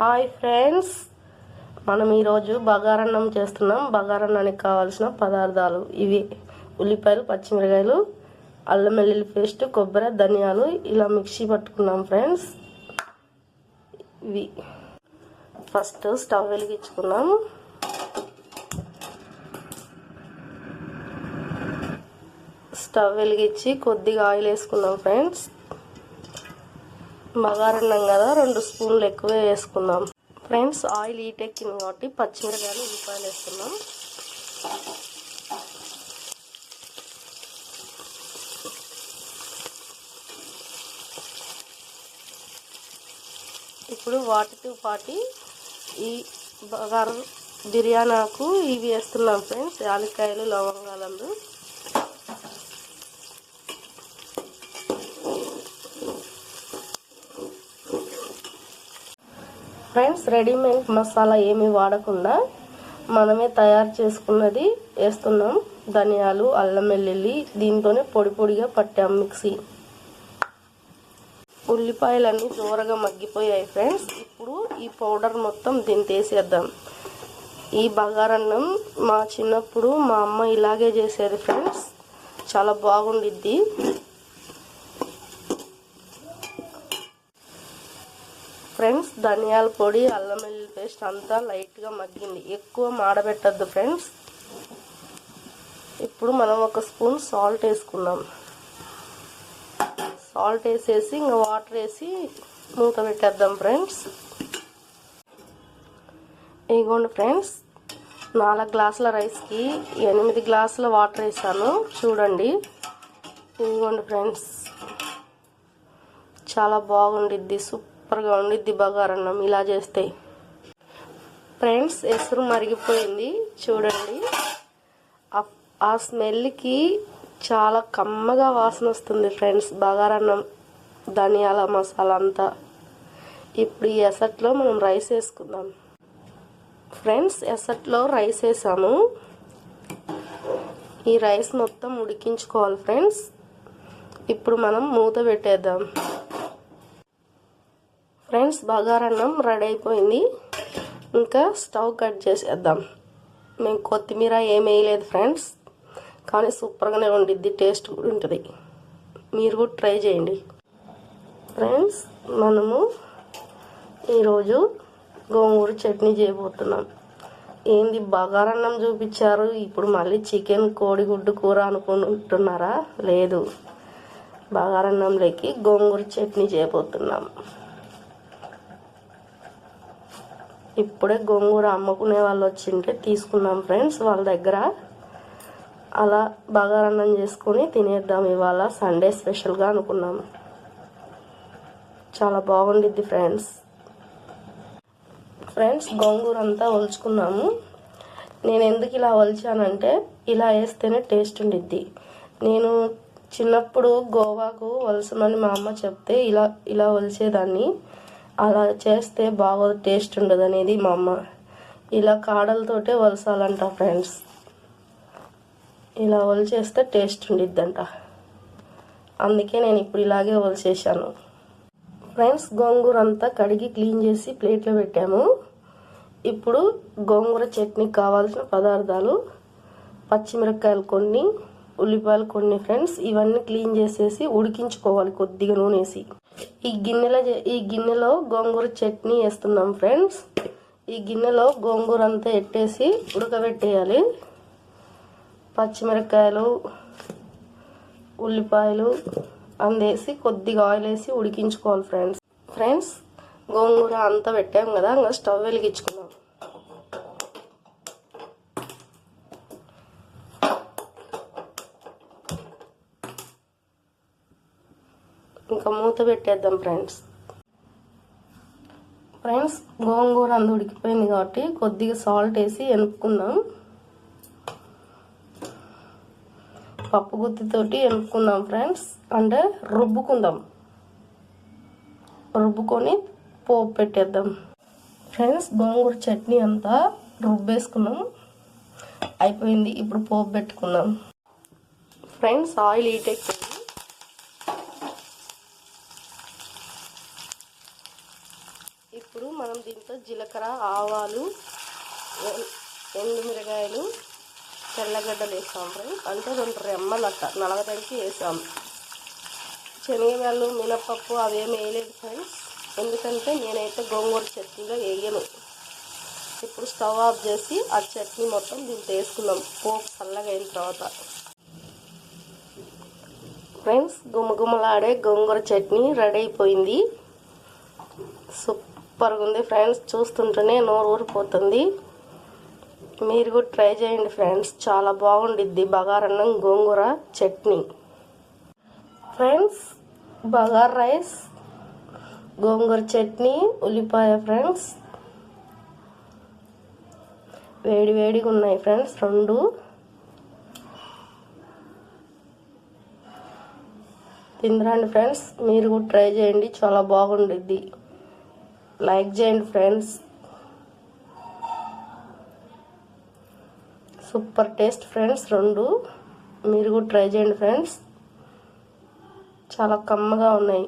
Hi friends. మనం ఈరోజు బగారన్నం చేస్తున్నాం. బగారన్నానికి కావాల్సిన పదార్థాలు ఇవి ఉల్లిపాయలు పచ్చిమిరకాయలు అల్లం వెల్లుల్లి పేస్ట్ కొబ్బరి ధనియాలు ఇలా మిక్సీ పట్టుకున్నాం ఫ్రెండ్స్. ఇవి ఫస్ట్ స్టవ్ వెలిగించుకున్నాం స్టవ్ వెలిగించి కొద్దిగా ఆయిల్ వేసుకున్నాం ఫ్రెండ్స్. బగారన్నం కదా రెండు స్పూన్లు ఎక్కువ వేసుకుందాం. ఫ్రెండ్స్ ఆయిల్ హీట్ ఎక్కింది కాబట్టి పచ్చిమిరకాయలు ఉల్లిపాయలు వేస్తున్నాం ఇప్పుడు వాటితో పాటు ఈ బగారు బిర్యానాకు ఇవి వేస్తున్నాం ఫ్రెండ్స్ యాలక్కాయలు లవంగాలు ఫ్రెండ్స్ రెడీమేడ్ మసాలా ఏమీ వాడకుండా మనమే తయారు చేసుకున్నది వేస్తున్నాం. ధనియాలు అల్లం వెల్లుల్లి దీంతోనే పొడి పొడిగా పట్టాం మిక్సీ. ఉల్లిపాయలన్నీ దూరగా మగ్గిపోయాయి ఫ్రెండ్స్. ఇప్పుడు ఈ పౌడర్ మొత్తం దీన్ని వేసేద్దాం ఈ బగారన్నం మా చిన్నప్పుడు మా అమ్మ ఇలాగే చేసేది ఫ్రెండ్స్. చాలా బాగుండిద్ది. ఫ్రెండ్స్ ధనియాల పొడి అల్లం వెల్లుల్లి పేస్ట్ అంతా లైట్గా మగ్గింది. ఎక్కువ మాడబెట్టద్దు ఫ్రెండ్స్. ఇప్పుడు మనం ఒక స్పూన్ సాల్ట్ వేసుకుందాం. సాల్ట్ వేసేసి ఇంకా వాటర్ వేసి మూత పెట్టేద్దాం ఫ్రెండ్స్. ఇగోండి ఫ్రెండ్స్ నాలుగు గ్లాసుల రైస్కి ఎనిమిది గ్లాసుల వాటర్ వేసాను. చూడండి. ఇదిగోండి ఫ్రెండ్స్. చాలా బాగుండిద్ది సూప్ సూపర్గా ఉండిద్ది బగారన్నం ఇలా చేస్తే. ఫ్రెండ్స్ ఎసురు మరిగిపోయింది. చూడండి. ఆ స్మెల్కి చాలా కమ్మగా వాసన వస్తుంది ఫ్రెండ్స్. బగారన్నం ధనియాల మసాలా అంతా. ఇప్పుడు ఈ ఎసట్లో మనం రైస్ వేసుకుందాం. ఫ్రెండ్స్ ఎసట్లో రైస్ వేసాము ఈ రైస్ మొత్తం ఉడికించుకోవాలి ఫ్రెండ్స్. ఇప్పుడు మనం మూత పెట్టేద్దాం. ఫ్రెండ్స్ బగారన్నం రెడీ అయిపోయింది. ఇంకా స్టవ్ కట్ చేసేద్దాం. మేము కొత్తిమీర ఏం వేయలేదు ఫ్రెండ్స్ కానీ సూపర్గానే ఉండిద్ది టేస్ట్ కూడా ఉంటుంది. మీరు కూడా ట్రై చేయండి. ఫ్రెండ్స్ మనము ఈరోజు గోంగూర చట్నీ చేయబోతున్నాం. ఏంది బగారన్నం చూపించారు? ఇప్పుడు మళ్ళీ చికెన్ కోడిగుడ్డు కూర అనుకుంటున్నారా? లేదు. బగారన్నంలోకి గోంగూర చట్నీ చేయబోతున్నాం. ఇప్పుడే గోంగూర అమ్ముకునే వాళ్ళు వచ్చింటే తీసుకున్నాం ఫ్రెండ్స్ వాళ్ళ దగ్గర. అలా బగారన్నం చేసుకొని తినేద్దాం ఇవాళ సండే స్పెషల్గా అనుకున్నాం. చాలా బాగుండిద్ది ఫ్రెండ్స్. ఫ్రెండ్స్ గోంగూర అంతా ఒలుచుకున్నాము. నేను ఎందుకు ఇలా ఒలిచానంటే ఇలా వేస్తేనే టేస్ట్ ఉండిద్ది. నేను చిన్నప్పుడు గోవాకు వలసమని మా అమ్మ చెప్తే ఇలా ఇలా ఒలిచేదాన్ని. అలా చేస్తే బాగా టేస్ట్ ఉండదు అనేది మా అమ్మ. ఇలా కాడలతోటే వలసాలంట ఫ్రెండ్స్. ఇలా వలిచేస్తే టేస్ట్ ఉండిద్దంట. అందుకే నేను ఇప్పుడు ఇలాగే వలిచేసాను ఫ్రెండ్స్ గోంగూర అంతా కడిగి క్లీన్ చేసి ప్లేట్లో పెట్టాము. ఇప్పుడు గోంగూర చట్నీకి కావాల్సిన పదార్థాలు పచ్చిమిరపకాయలు కొన్ని ఉల్లిపాయలు కొన్ని ఫ్రెండ్స్ ఇవన్నీ క్లీన్ చేసేసి ఉడికించుకోవాలి కొద్దిగా నూనెసి. ఈ గిన్నెలో ఈ గిన్నెలో గోంగూర చట్నీ వేస్తున్నాం ఫ్రెండ్స్. ఈ గిన్నెలో గోంగూర అంతా ఎట్టేసి ఉడకబెట్టేయాలి. పచ్చిమిరపకాయలు ఉల్లిపాయలు అందేసి కొద్దిగా ఆయిల్ వేసి ఉడికించుకోవాలి ఫ్రెండ్స్. ఫ్రెండ్స్ గోంగూర అంతా పెట్టాం కదా ఇంకా స్టవ్ వెలిగించుకున్నాం ఇంకా మూత పెట్టేద్దాం ఫ్రెండ్స్ ఫ్రెండ్స్ గోంగూర అంత ఉడికిపోయింది కాబట్టి కొద్దిగా సాల్ట్ వేసి ఎనుపుకుందాం పప్పు గుత్తితోటి ఎనుపుకుందాం ఫ్రెండ్స్ అంటే రుబ్బుకుందాం. రుబ్బుకొని పోపు పెట్టేద్దాం. ఫ్రెండ్స్ గోంగూర చట్నీ అంతా రుబ్బేసుకున్నాం. అయిపోయింది ఇప్పుడు పోపు పెట్టుకుందాం. ఫ్రెండ్స్ ఆయిల్ హీట్ అయిపోయింది ఇప్పుడు జీలకర్ర ఆవాలు ఎండుమిరకాయలు ఎండుమిరగాయలు తెల్లగడ్డలు వేసాం ఫ్రెండ్స్. అంటే రెండు రెమ్మలు అట్ట నలగడానికి వేసాం. శనగలు మినపప్పు అవేమి వేయలేదు ఫ్రెండ్స్. ఎందుకంటే నేనైతే గోంగూర చట్నీలో వేయను. ఇప్పుడు స్టవ్ ఆఫ్ చేసి ఆ చట్నీ మొత్తం దీంట్లో వేసుకున్నాం. పోపు చల్లగా అయిన తర్వాత. ఫ్రెండ్స్ గుమగుమలాడే గోంగూర చట్నీ రెడీ అయిపోయింది. సూపర్గా ఉంది ఫ్రెండ్స్. చూస్తుంటేనే నోరు ఊరిపోతుంది. మీరు కూడా ట్రై చేయండి ఫ్రెండ్స్. చాలా బాగుండిద్ది బగారన్నం gongura chutney. Friends bagar rice gongura chutney ఉల్లిపాయ ఫ్రెండ్స్. వేడి వేడిగా ఉన్నాయి ఫ్రెండ్స్ రెండు. తిందరండి ఫ్రెండ్స్. మీరు కూడా ట్రై చేయండి. చాలా బాగుండిద్ది. లైక్ చేయండి ఫ్రెండ్స్. సూపర్ టేస్ట్ ఫ్రెండ్స్ రెండు. మీరు కూడా ట్రై చేయండి ఫ్రెండ్స్. చాలా కమ్మగా ఉన్నాయి.